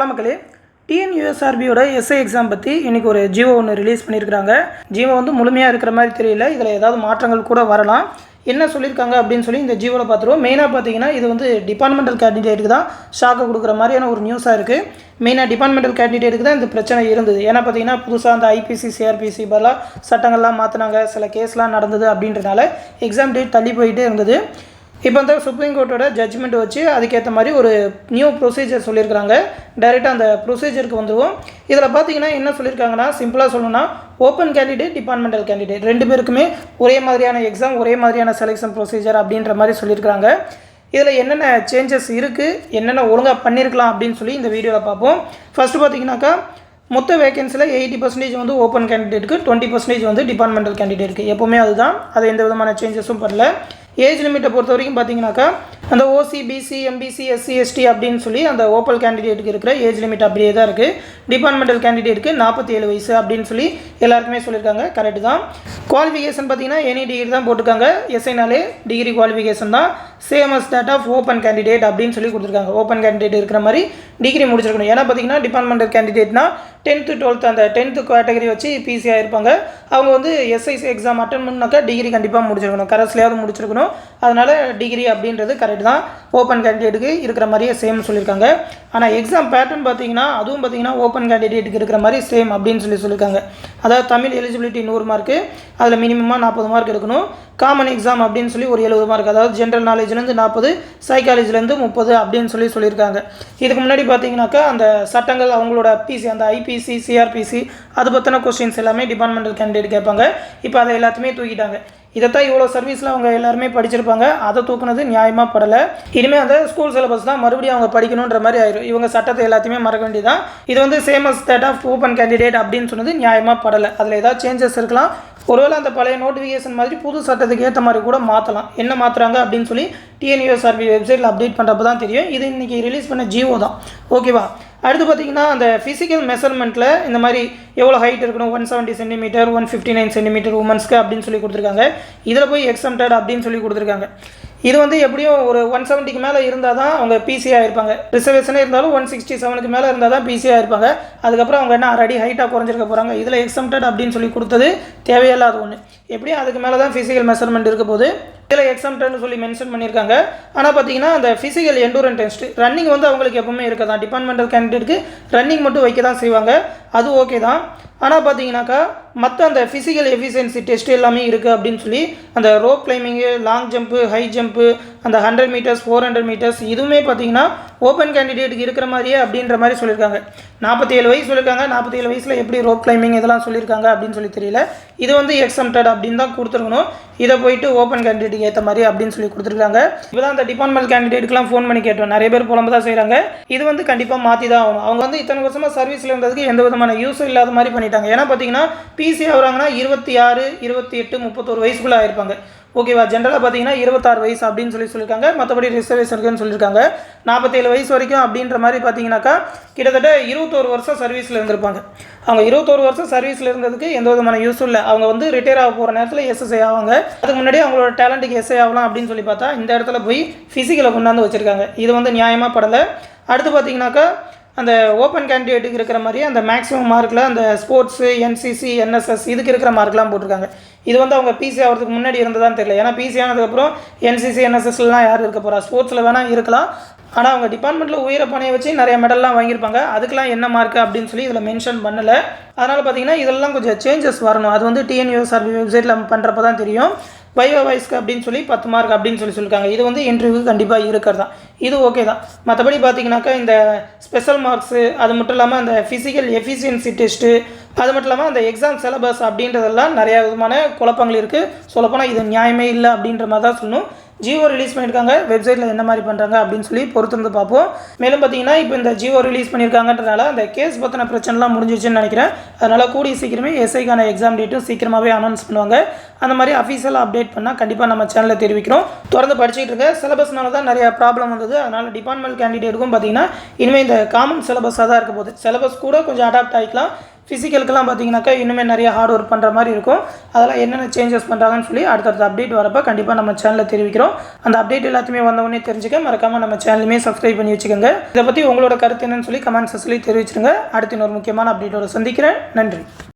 Hello மக்களே டிஎன்யூஎஸ்ஆர்பியோட SI exam பற்றி இன்றைக்கி ஒரு ஜியோ ஒன்று ரிலீஸ் பண்ணியிருக்கிறாங்க ஜியோ வந்து முழுமையாக இருக்கிற மாதிரி தெரியல. இதில் ஏதாவது மாற்றங்கள் கூட வரலாம். என்ன சொல்லியிருக்காங்க அப்படின்னு சொல்லி இந்த ஜியோவில் பார்த்துருவோம் மெயினாக பார்த்தீங்கன்னா இது வந்து டிபார்ட்மெண்டல் கேண்டிடேட்டுக்கு தான் ஷாக்கை கொடுக்குற மாதிரியான ஒரு நியூஸாக இருக்குது மெயினாக டிபார்ட்மெண்டல் கேண்டிடேட்டுக்கு தான் இந்த பிரச்சனை இருந்தது. ஏன்னா பார்த்தீங்கன்னா புதுசாக அந்த ஐபிசி சிஆர்பிசி பதிலாக சட்டங்கள்லாம் மாற்றினாங்க சில கேஸ்லாம் நடந்தது அப்படின்றனால எக்ஸாம் டேட் தள்ளி போயிட்டே இருந்தது. இப்போ வந்து சுப்ரீம் கோர்ட்டோட ஜட்ஜ்மெண்ட் வச்சு அதுக்கேற்ற மாதிரி ஒரு நியூ ப்ரொசீஜர் சொல்லியிருக்கிறாங்க. டைரெக்டாக அந்த ப்ரொசீஜருக்கு வந்துடுவோம் இதில் பார்த்தீங்கன்னா என்ன சொல்லியிருக்காங்கன்னா சிம்பிளாக சொல்லணும்னா ஓப்பன் கேண்டிடேட் டிபார்ட்மெண்டல் கேண்டிடேட் ரெண்டு பேருக்குமே ஒரே மாதிரியான எக்ஸாம் ஒரே மாதிரியான செலெக்ஷன் ப்ரொசீஜர் அப்படின்ற மாதிரி சொல்லியிருக்கிறாங்க. இதில் என்னென்ன சேஞ்சஸ் இருக்குது என்னென்ன ஒழுங்காக பண்ணியிருக்கலாம் அப்படின்னு சொல்லி இந்த வீடியோவில் பார்ப்போம். ஃபஸ்ட்டு பார்த்தீங்கன்னாக்கா மொத்த வேகன்சியில் எயிட்டி பர்சன்டேஜ் வந்து ஓப்பன் கேண்டிடேட்டுக்கு டுவெண்ட்டி பர்சன்டேஜ் வந்து டிபார்ட்மெண்டல் கேண்டிடேட்டுக்கு எப்போவுமே அதுதான். அது எந்த விதமான சேஞ்சஸும் பண்ணல. ஏஜ் லிமிட்டை பொறுத்த வரைக்கும் பார்த்தீங்கன்னாக்கா அந்த OC BC MBC SC ST அப்படின்னு சொல்லி அந்த ஓப்பல் கேண்டிடேட்டுக்கு இருக்கிற ஏஜ் லிமிட் அப்படியே தான் இருக்குது டிபார்ட்மெண்டல் கேண்டிடேட்டுக்கு நாற்பத்தி ஏழு வயசு அப்படின்னு சொல்லி எல்லாருக்குமே சொல்லியிருக்காங்க. கரெக்டு தான். குவாலிஃபிகேஷன் பார்த்தீங்கன்னா எனி டிகிரி தான் போட்டிருக்காங்க. எஸ்ஐனாலே டிகிரி குவாலிஃபிகேஷன் தான். Same as that of open candidate அப்படின்னு சொல்லி கொடுத்துருக்காங்க. ஓப்பன் கேண்டிடேட் இருக்கிற மாதிரி டிகிரி முடிச்சிருக்கணும். ஏன்னா பார்த்தீங்கன்னா டிபார்ட்மெண்டல் கேண்டிடேட்னா டென்த்து டுவெல்த் அந்த டென்த்து கேட்டகரி வச்சு பிசியாக இருப்பாங்க. அவங்க வந்து எஸ்ஐசி எக்ஸாம் அட்டன் பண்ணாக்கா டிகிரி கண்டிப்பாக முடிச்சிருக்கணும். கரஸ்லையாவது முடிச்சிருக்கணும். அதனால் டிகிரி அப்படின்றது கரெக்ட் தான். ஓப்பன் கேண்டிடேட்டுக்கு இருக்கிற மாதிரியே சேம் சொல்லியிருக்காங்க. ஆனால் எக்ஸாம் பேட்டர்ன் பார்த்தீங்கன்னா அதுவும் பார்த்தீங்கன்னா ஓப்பன் கேண்டிடேட்டுக்கு இருக்கிற மாதிரி சேம் அப்படின்னு சொல்லி சொல்லியிருக்காங்க. அதாவது தமிழ் எலிஜிபிலிட்டி நூறு மார்க்கு அதில் மினிமமாக நாற்பது மார்க் எடுக்கணும். காமன் எக்ஸாம் அப்படின்னு சொல்லி ஒரு எழுபது மார்க் அதாவது ஜென்ரல் நாலேஜ்லேருந்து நாற்பது சைக்காலஜிலேருந்து முப்பது அப்படின்னு சொல்லி சொல்லியிருக்காங்க. இதுக்கு முன்னாடி பார்த்தீங்கன்னாக்கா அந்த சட்டங்கள் அவங்களோட பிசி அந்த ஐபிசி சிஆர்பிசி அது பற்றின கொஸ்டின்ஸ் எல்லாமே டிபார்ட்மெண்டல் கேண்டிடேட் கேட்பாங்க. இப்போ அதை எல்லாத்தையுமே தூக்கிட்டாங்க. இதைத்தான் இவ்வளோ சர்வீஸில் அவங்க எல்லாருமே படிச்சிருப்பாங்க. அதை தூக்குனது நியாயமாக படலை. இனிமேல் அந்த ஸ்கூல் சிலபஸ் தான் மறுபடியும் அவங்க படிக்கணுன்ற மாதிரி ஆயிரும். இவங்க சட்டத்தை எல்லாத்தையுமே மறக்க வேண்டியதான் இது வந்து same as that of open candidate அப்படின்னு சொன்னது நியாயமாக படலை. அதில் ஏதாவது சேஞ்சஸ் இருக்கலாம். ஒருவேளை அந்த பழைய நோட்டிஃபிகேஷன் மாதிரி புது சட்டத்துக்கு ஏற்ற மாதிரி கூட மாற்றலாம் என்ன மாற்றுறாங்க அப்படின்னு சொல்லி டிஎன்யூஎஸ்ஆர்பி வெப்சைட்டில் அப்டேட் பண்ணுறப்ப தான் தெரியும். இது இன்றைக்கி ரிலீஸ் பண்ண ஜியோ தான். ஓகேவா அடுத்து பார்த்தீங்கன்னா அந்த ஃபிசிக்கல் மெஷர்மெண்ட்டில் இந்த மாதிரி எவ்வளோ ஹைட் இருக்கணும்? One seventy centimetre one fifty nine centimetre உமன்ஸ்க்கு அப்படின்னு சொல்லி கொடுத்துருக்காங்க. இதில் போய் எக்ஸம்டட் அப்படின்னு சொல்லி கொடுத்துருக்காங்க. இது வந்து எப்படியும் ஒரு ஒன் செவன்ட்டிக்கு மேலே இருந்தால் தான் அவங்க பிசியாக இருப்பாங்க. ரிசர்வேஷனே இருந்தாலும் ஒன் சிக்ஸ்டி செவனுக்கு மேலே இருந்தால் தான் பிசியாக இருப்பாங்க. அதுக்கப்புறம் அவங்க என்ன அரை அடி ஹைட்டாக குறைஞ்சிருக்க போகிறாங்க இதில் எக்ஸம்டட் அப்படின்னு சொல்லி கொடுத்தது தேவையில்லாத ஒன்று எப்படியும் அதுக்கு மேலே தான் ஃபிசிக்கல் மெஷர்மெண்ட் இருக்க போது இதில் எக்ஸாம்டர்னு சொல்லி மென்ஷன் பண்ணியிருக்காங்க. ஆனால் பார்த்தீங்கன்னா அந்த ஃபிசிக்கல் எண்டூரன் டெஸ்ட் ரன்னிங் வந்து அவங்களுக்கு எப்பவுமே இருக்க தான் டிபார்ட்மெண்டல் கேண்டிடேட்டுக்கு ரன்னிங் மட்டும் வைக்க தான் செய்வாங்க. அது ஓகே தான். ஆனால் பார்த்தீங்கன்னாக்கா மற்ற அந்த ஃபிசிக்கல் எஃபிஷியன்சி டெஸ்ட் எல்லாமே இருக்குது அப்படின்னு சொல்லி அந்த ரோப் கிளைம்பிங்கு லாங் ஜம்ப்பு ஹை ஜம்ப்பு அந்த hundred metres four hundred metres இதுவுமே பார்த்தீங்கன்னா ஓப்பன் கேண்டிடேட்டுக்கு இருக்கிற மாதிரியே அப்படின்ற மாதிரி சொல்லியிருக்காங்க. நாற்பத்தி ஏழு வயசு சொல்லியிருக்காங்க. நாற்பத்தி ஏழு வயசில் எப்படி ரோப் கிளைம்பிங் இதெல்லாம் சொல்லியிருக்காங்க அப்படின்னு சொல்லி தெரியல. இது வந்து எக்ஸம்டட் அப்படின்னு தான் கொடுத்துருக்கணும். இதை போயிட்டு ஓப்பன் கேண்டிடேட்டுக்கு ஏற்ற மாதிரி அப்படின்னு சொல்லி கொடுத்துருக்காங்க. இப்போ தான் அந்த டிபார்ட்மெண்ட் கேண்டிடேட்டுக்குலாம் ஃபோன் பண்ணி கேட்டோம். நிறைய பேர் புலம்பு தான் செய்கிறாங்க இது வந்து கண்டிப்பாக மாற்றி தான் ஆகணும். அவங்க வந்து இத்தனை வருஷமாக சர்வீஸில் இருந்ததுக்கு எந்த விதமான யூஸும் இல்லாத மாதிரி பண்ணிட்டாங்க. ஏன்னா பார்த்தீங்கன்னா பிசி ஆகுறாங்கன்னா இருபத்தி ஆறு இருபத்தி எட்டு முப்பத்தோரு வயசுக்குள்ளே ஆயிருப்பாங்க. ஓகேவா ஜென்ரலாக பார்த்தீங்கன்னா இருபத்தாறு வயசு அப்படின்னு சொல்லி சொல்லியிருக்காங்க மற்றபடி ரிசர்வேஷனுக்குன்னு சொல்லியிருக்காங்க நாற்பத்தேழு வயசு வரைக்கும் அப்படின்ற மாதிரி பார்த்தீங்கன்னாக்கா கிட்டத்தட்ட இருபத்தோரு வருஷம் சர்வீஸில் இருந்திருப்பாங்க. அவங்க இருபத்தோரு வருஷம் சர்வீஸில் இருந்ததுக்கு எந்த விதமான யூஸும் இல்லை. அவங்க வந்து ரிட்டையர் ஆக போகிற நேரத்தில் எஸ்எஸ்ஐ ஆவாங்க. அதுக்கு முன்னாடி அவங்களோட டேலண்ட்டுக்கு எஸ்ஐ ஆகலாம் அப்படின்னு சொல்லி பார்த்தா இந்த இடத்துல போய் ஃபிசிக்கலை கொண்டாந்து வச்சுருக்காங்க. இது வந்து நியாயமாக படலை. அடுத்து பார்த்தீங்கன்னாக்கா அந்த ஓப்பன் கேண்டிடேட்டுக்கு இருக்கிற மாதிரி அந்த மேக்ஸிமம் மார்க்கில் அந்த ஸ்போர்ட்ஸு என்சிசி என்எஸ்எஸ் இதுக்கு இருக்கிற மார்க்லாம் போட்டிருக்காங்க. இது வந்து அவங்க பிசி ஆகிறதுக்கு முன்னாடி இருந்ததான் தெரியல. ஏன்னா பிசி ஆனதுக்கப்புறம் என்சிசி என்எஸ்எஸ்லாம் யார் இருக்க போகிறா ஸ்போர்ட்ஸில் வேணால் இருக்கலாம். ஆனால் அவங்க டிபார்ட்மெண்ட்டில் உயிரை பணியை வச்சு நிறைய மெடல்லாம் வாங்கியிருப்பாங்க. அதுக்கெலாம் என்ன மார்க் அப்படின்னு சொல்லி இதில் மென்ஷன் பண்ணலை. அதனால் பார்த்தீங்கன்னா இதெல்லாம் கொஞ்சம் சேஞ்சஸ் வரணும். அது வந்து டிஎன்யூஎஸ்ஆர்பி வெப்சைட்டில் பண்ணுறப்ப தான் தெரியும். வைவ வாய்ஸ்க்கு அப்படின்னு சொல்லி பத்து மார்க் அப்படின்னு சொல்லி சொல்லியிருக்காங்க இது வந்து இன்டர்வியூக்கு கண்டிப்பாக இருக்கிறது? தான் இது ஓகே தான். மற்றபடி பார்த்தீங்கன்னாக்கா இந்த ஸ்பெஷல் மார்க்ஸு அது மட்டும் இல்லாமல் அந்த ஃபிசிக்கல் எஃபிஷியன்சி டெஸ்ட்டு அது மட்டும் இல்லாமல் அந்த எக்ஸாம் சிலபஸ் அப்படின்றதெல்லாம் நிறையா விதமான குழப்பங்கள் இருக்குது சொல்லப்போனால் இது நியாயமே இல்லை அப்படின்ற மாதிரி தான் சொல்லணும். ஜியோ ரிலீஸ் பண்ணியிருக்காங்க வெப்சைட்டில் என்ன மாதிரி பண்ணுறாங்க அப்படின்னு சொல்லி பொறுத்திருந்து பார்ப்போம். மேலும் பார்த்தீங்கன்னா இப்போ இந்த ஜியோ ரிலீஸ் பண்ணியிருக்காங்கன்றனால அந்த கேஸ் பற்றின பிரச்சனைலாம் முடிஞ்சிச்சுன்னு நினைக்கிறேன். அதனால் கூடிய சீக்கிரமே எஸ்ஐக்கான எக்ஸாம் டேட்டும் சீக்கிரமாகவே அனௌன்ஸ் பண்ணுவாங்க. அந்த மாதிரி அஃபீஷியலாக அப்டேட் பண்ணால் கண்டிப்பாக நம்ம சேனலில் தெரிவிக்கிறோம். தொடர்ந்து படிச்சுட்டு இருக்க சிலபஸ்னால தான் நிறைய ப்ராப்ளம் வந்தது. அதனால் டிபார்ட்மெண்ட் கேண்டிடேட்டுக்கும் பார்த்தீங்கன்னா இனிமேல் இந்த காமன் சிலபஸாக தான் இருக்க போகுது. சிலபஸ் கூட கொஞ்சம் அடாப்ட் ஆகிக்கலாம் ஃபிசிக்கலுக்கெல்லாம் பார்த்தீங்கன்னாக்கா இன்னுமே நிறைய ஹார்ட் ஒர்க் பண்ணுற மாதிரி இருக்கும். அதெல்லாம் என்னென்ன சேஞ்சஸ் பண்ணுறாங்கன்னு சொல்லி அடுத்தடுத்த அப்டேட் வரப்போ கண்டிப்பாக நம்ம சேனலில் தெரிவிக்கிறோம். அந்த அப்டேட் எல்லாத்தையுமே வந்தவொடனே தெரிஞ்சுக்க மறக்காமல் நம்ம சேனலுமே சப்ஸ்கிரைப் பண்ணி வச்சுக்கோங்க. இதை பற்றி உங்களோட கருத்து என்னன்னு சொல்லி கமெண்ட் செக்ஷன்லேயும் தெரிவிச்சிருங்க. அடுத்து இன்னொரு முக்கியமான அப்டேட்டோட சந்திக்கிறேன். நன்றி.